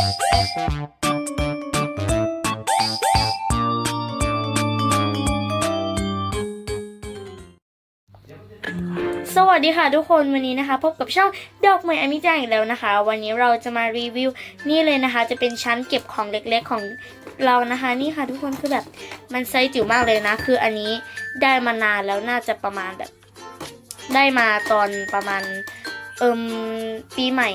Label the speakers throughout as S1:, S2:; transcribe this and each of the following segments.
S1: สวัสดีค่ะทุกคนวันนี้นะคะ พบกับช่องดอกไม้อามิจังอีกแล้วนะคะ วันนี้เราจะมารีวิวนี่เลยนะคะ จะเป็นชั้นเก็บของเล็กๆของเรานะคะ นี่ค่ะทุกคนคือแบบมันไซส์จิ๋วมากเลยนะ คืออันนี้ได้มานานแล้วน่าจะประมาณแบบ ได้มาตอนประมาณเอิมปีใหม่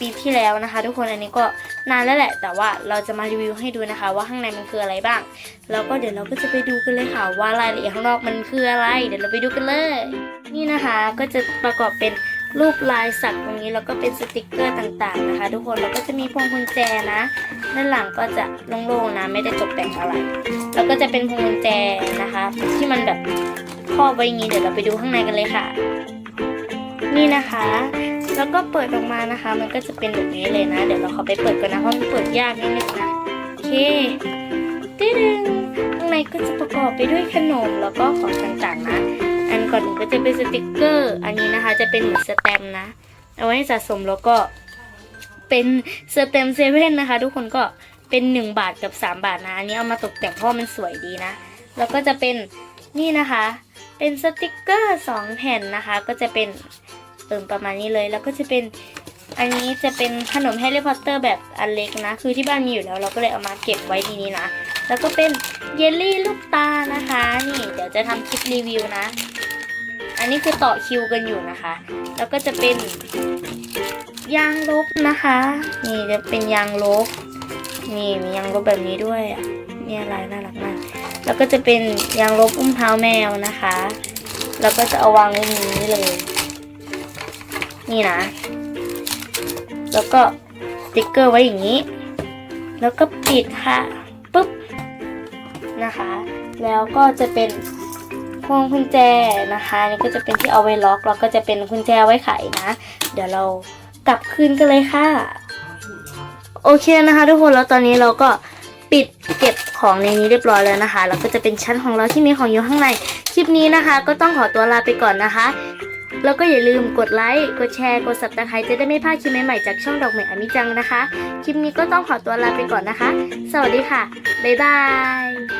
S1: ปีที่แล้วนะคะ ทุกคนอันนี้ก็นานแล้วแหละ แต่ว่าเราจะมารีวิวให้ดูนะคะ ว่าข้างในมันคืออะไรบ้าง แล้วก็เดี๋ยวเราก็จะไปดูกันเลยค่ะ ว่ารายละเอียดข้างนอกมันคืออะไร เดี๋ยวเราไปดูกันเลย นี่นะคะก็จะประกอบเป็นรูปลายสักตรงนี้แล้วก็เป็นสติกเกอร์ต่างๆนะคะ ทุกคนแล้วก็จะมีพวงกุญแจนะด้านหลังก็จะโล่งๆนะไม่ได้ตกแต่งอะไรแล้วก็จะเป็นพวงกุญแจนะคะ ที่มันแบบครอบไว้อย่างนี้เดี๋ยวเราไปดูข้างในกันเลยค่ะ นี่นะคะ แล้วก็เปิดออกมานะคะ มันก็จะเป็นแบบนี้เลยนะ เดี๋ยวเราขอไปเปิดก่อนนะ เพราะมันเปิดยากนิดนึงนะ โอเคตึ้ดึงข้างในก็จะประกอบไปด้วยขนมแล้วก็ของต่างๆนะ อันก่อนหนึ่งก็จะเป็นสติกเกอร์ อันนี้นะคะ จะเป็นเหมือนสแตมนะ เอาไว้สะสมแล้วก็เป็นสแตมเซเว่นนะคะ ทุกคนก็เป็น 1 บาทกับ 3 บาทนะ อันนี้เอามาตกแต่งเพราะมันสวยดีนะ แล้วก็จะเป็นนี่นะคะ เป็นสติกเกอร์ 2 แผ่นนะคะ ก็จะเป็น เติมประมาณนี้เลย แล้วก็จะเป็นอันนี้จะเป็นขนมแฮร์รี่พอตเตอร์แบบอันเล็กนะ คือที่บ้านมีอยู่แล้วเราก็เลยเอามาเก็บไว้ทีนี้นะ แล้วก็เป็นเยลลี่ลูกตานะคะ นี่เดี๋ยวจะทำคลิปรีวิวนะ อันนี้คือต่อคิวกันอยู่นะคะ แล้วก็จะเป็นยางลบนะคะ นี่จะเป็นยางลบนี่มียางลบแบบนี้ด้วยอะนี่อะไรน่ารักมาก แล้วก็จะเป็นยางลบอุ้มเท้าแมวนะคะ แล้วก็จะเอาวางไว้ในนี้เลย นี่นะ แล้วก็สติ๊กเกอร์ไว้อย่างนี้ แล้วก็ปิดค่ะปุ๊บนะคะ แล้วก็จะเป็นพวงกุญแจนะคะนี่ก็จะเป็นที่เอาไว้ล็อกแล้วก็จะเป็นกุญแจไว้ไขนะ เดี๋ยวเรากลับคืนกันเลยค่ะ โอเคนะคะ ทุกคนแล้วตอนนี้เราก็ปิดเก็บของในนี้เรียบร้อยแล้วนะคะ แล้วก็จะเป็นชั้นของเราที่มีของอยู่ข้างใน คลิปนี้นะคะ ก็ต้องขอตัวลาไปก่อนนะคะ แล้วก็อย่าลืมกดไลค์ กดแชร์ กดสับตะไครจะได้ไม่พลาดคลิปใหม่ๆจากช่องดอกเหมยอมิจังนะคะ คลิปนี้ก็ต้องขอตัวลาไปก่อนนะคะ สวัสดีค่ะ บ๊ายบาย